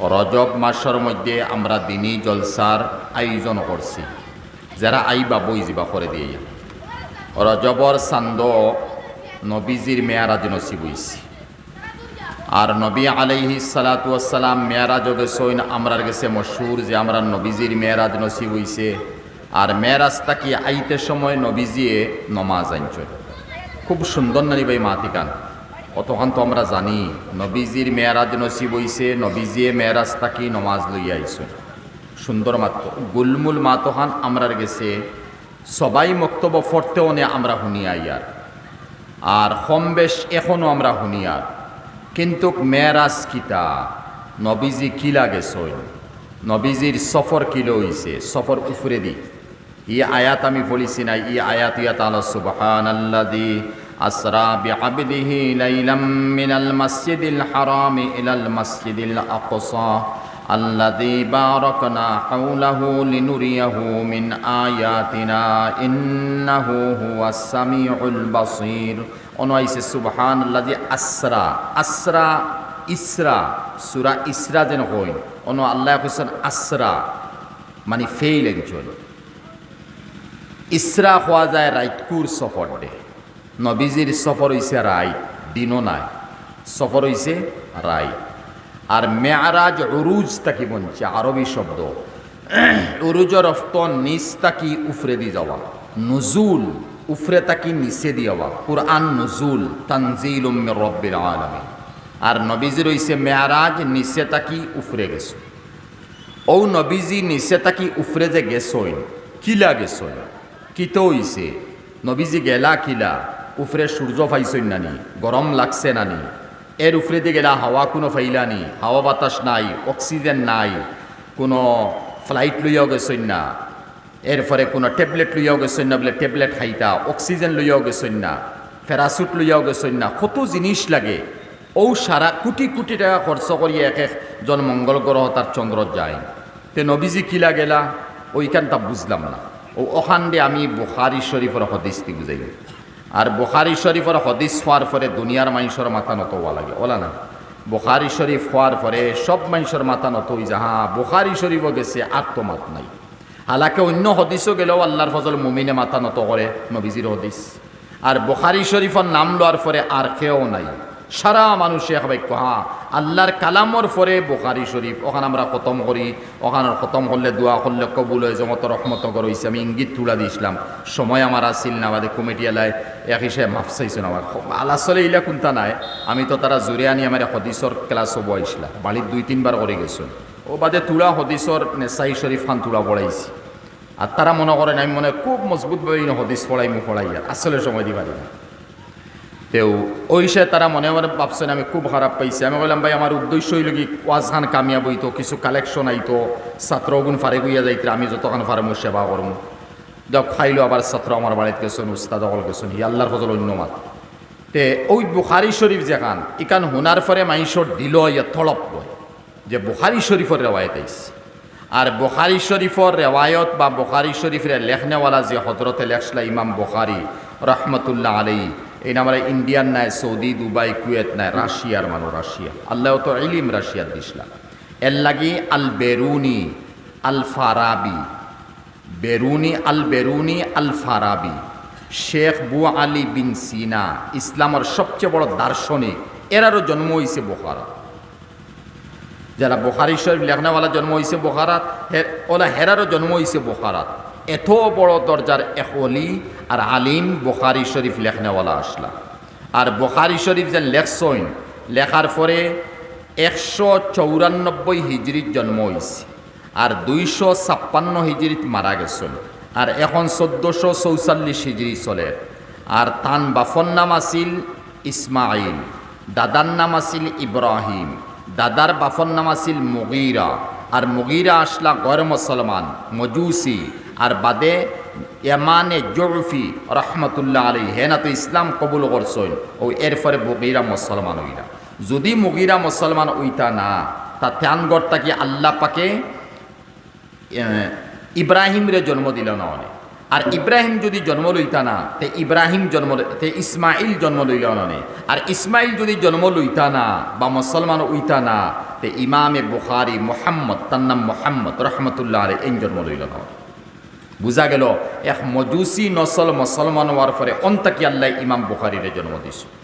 রজব মাসের মধ্যে আমরা দিনী জলসার আয়োজন করছি। যারা আইবা বই যাবা করে দিয়ে রজবর চান্দ নবীজির মেয়ারাজ নসিব হইছি। আর নবী আলাইহি সালাতাম মেয়ারাজ গেছইন আমরার গেছে মশুর যে আমরা নবীজির মেয়ারাজ নসিব হইছে। আর মেয়ারাজ তাকি আইতে সময় নবীজিয়ে নমাজ আনছই খুব সুন্দর নারী ভাই মাতিকান। অতখান তো আমরা জানি, নবীজির মেয়ারাজ নসিব হইছে নবীজিয়ে মেয়ারাজ তাকি নমাজ লইয়া আইসো। সুন্দর মাত্র। গুলমুল মাতহান আমরার গেছে, সবাই মক্তব্য ফরতেও নে আমরা শুনিয়া ইয়ার আর। বেশ এখনও আমরা শুনিয়ার কিন্তু মেয়ারাজ কিতা? নবীজি কিলা গেছই নবীজির সফর কিলো হইছে সফর উফরে দি। ই আয়াত আমি বলিছি না ই আয়াত ইয়াত আলো সুবহান আল্লাদি আসরা বিআবদিহি লাইলাম মিনাল মাসজিদিল হারামি ইলাল মাসজিদিল আকসা الذي باركنا حوله لنريه من آياتنا إنه هو السميع البصير অনয়াইছে সুবহান আল্লাহ আসরা আসরা ইসরা সুরা ইসরা যেন কই অন আল্লাহ কৈছেন আসরা মানে ফেইল একজন ইসরা হওয়া যায় রাইতকুর সফর দে নবীজির সফর হইছে রাই দিনও নাই। সফর হইছে রাই আর মেয়ারাজ উরুজ তাকি বলছে আরবি শব্দ। উরুজর অফত নিচ তাকি উফরে দি যাওয়া। নজুল উফরে তাকি নিচে দি যাওয়া। কুরআন নজুল তানজিল রব্বিল আলমী আর নবীজি রইছে মেয়ারাজ, নিচে তাকি উফরে গেছ। ও নবীজি, নিচে তাকি উফরে যে গেছই কিলা গেছই কিত হইছে? নবীজি গেলা কিলা? উফরে সূর্য ফাইছই নানি গরম লাগছে নানি এর উপরে দিয়ে গেলা হাওয়া কোনো ফাইলানি হাওয়া বাতাস নাই, অক্সিজেন নাই, কোনো ফ্লাইট লইয়াও গেছই না। এরপরে কোনো ট্যাবলেট লইয়াও গেছই না বলে ট্যাবলেট খাইতা, অক্সিজেন লইয়াও গেছই না ফেরাসুট লইয়াও গেছই না, কত জিনিস লাগে। ও সারা কোটি কোটি টাকা খরচ করিয়ে এক একজন মঙ্গল গ্রহ তার চন্দ্র যায়। তে নবীজি কিলা গেলা ওইখানটা বুঝলাম না। ও ওখান দিয়ে আমি বুখারি শরীফের হদিসটি বুঝাই আর বোখারি শরীফর হদিস হওয়ার পরে দুনিয়ার মানুষের মাথা নত হওয়া লাগে ওলা না। বোখারি শরীফ হওয়ার পরে সব মানুষের মাথা নত হই যা হ্যাঁ বুখারি শরীফও গেছে আত্মমাত মাত নাই। হালাকে অন্য হদিসও গেলেও আল্লাহর ফজল মুমিনে মাথা নত করে, নবীজির হদিস। আর বোখারি শরীফর নাম লওয়ার পরে আর কেউ নাই। সারা মানুষে বাক্য হ্যাঁ আল্লাহর কালামর পরে বুখারি শরীফ, ওখানে আমরা খতম করি। ওখানে খতম করলে দোয়া করলে কবুল হয়ে জমত রহমত করইছে আমি ইঙ্গিত তুলা দিয়েছিলাম, সময় আমার আসিল না, আমাদের কমিটি এলাই এক হিসেবে মাফ চাইছেন আমার। আলাসলে ইলা কোনটা নাই, আমি তো তারা জোরে আনি আমার হদিসর ক্লাস হব আইসলা বাড়ির দুই তিনবার করে গেছেন ও বাদে তুলা হদিসর নেসাই শরীফ খান তুলা পড়াইছি আর তারা মনে করেন আমি মনে খুব মজবুতভাবে হদিস পড়াই মু পড়াই আসলে সময় দিবা না তেও ওইসে তারা মনে মনে ভাবছেন আমি খুব খারাপ পাইছি। আমি বললাম ভাই, আমার উদ্দেশ্য হইল কি, ওয়াজখান কামিয়াব হইতো, কিছু কালেকশন আইতো ছাত্রগুণ ফারে গইয়া যাইতে আমি যতক্ষণ ফারে সেবা করম। যাও খাইলো আবার ছাত্র আমার বাড়িতে গেছেন উস্তাদ অকল গেছেন হি আল্লাহর ফজল অন্য মাত। তে, ওই বুখারি শরীফ যেখান ইকান হুনার ফরে মাইশর দিল ইয়া থলপ বয়, যে বুখারি শরীফের রেওয়ায়ত আইছে। আর বুখারি শরীফর রেওয়ায়ত বা বুখারি শরীফের লেখনেওয়ালা যে হজরতে লেখসলা ইমাম বুখারি, রহমতুল্লাহ আলাই এই নামারে ইন্ডিয়ান নাই, সৌদি, দুবাই, কুয়েত নাই, রাশিয়ার মানুষ, রাশিয়া। আল্লাহ তো ইলিম রাশিয়ার দিসলাম এর লাগি আল বেরুনি আল ফারাবি বেরুনি আল বেরুনি আল ফারাবি শেখ বু আলী বিন সিনা, ইসলামের সবচেয়ে বড় দার্শনিক। এরারও জন্ম হয়েছে বোখারা। যারা বোখারি শরীফ লেখনাওয়ালা জন্ম হয়েছে বোখারাত ওলা হেরারও জন্ম হয়েছে বোখারাত। এত বড় দরজার এক অলি আর আলিম বোখারি শরীফ লেখনেওয়ালা আসলা। আর বোখারি শরীফ যে লেখসইন, লেখার পরে একশো চৌরানব্বই হিজড়ির জন্ম হয়েছে আর দুইশো ছাপ্পান্ন হিজড়িত মারা গেছেন আর এখন চোদ্দোশো চৌচল্লিশ হিজড়ি চলে। আর তান বাফর নাম আছিল ইসমাইল দাদার নাম আছিল ইব্রাহিম, দাদার বাফর নাম আছিল মুগিরা। আর মুগিরা আসলা গর মুসলমান, মজুসি। আর বাদে এমানে জরফি রহমতুল্লাহ আলী হেনা তো ইসলাম কবুল করছই ও এরপরে বগিরা মুসলমান হইরা। যদি মুগিরা মুসলমান ওইটা না, তা ত্যানগড়টা কি আল্লাহ পাকে? ইব্রাহিমরে জন্ম দিল না অনেক। আর ইব্রাহিম যদি জন্ম লইতা না, তে ইব্রাহিম জন্ম তে ইসমাইল জন্ম লইল ননে আর ইসমাইল যদি জন্ম লইতা না, বা মুসলমান উইতা না, তে ইমামে বুখারি মোহাম্মদ তান্নাম মোহাম্মদ রহমতুল্লাহ আলী এই জন্ম লইল নয় বোঝা গেল এক মজুসি নসল মুসলমান হওয়ার পরে অন্তাকি আল্লাহ ইমাম বুখারিরে জন্ম দিয়েছে।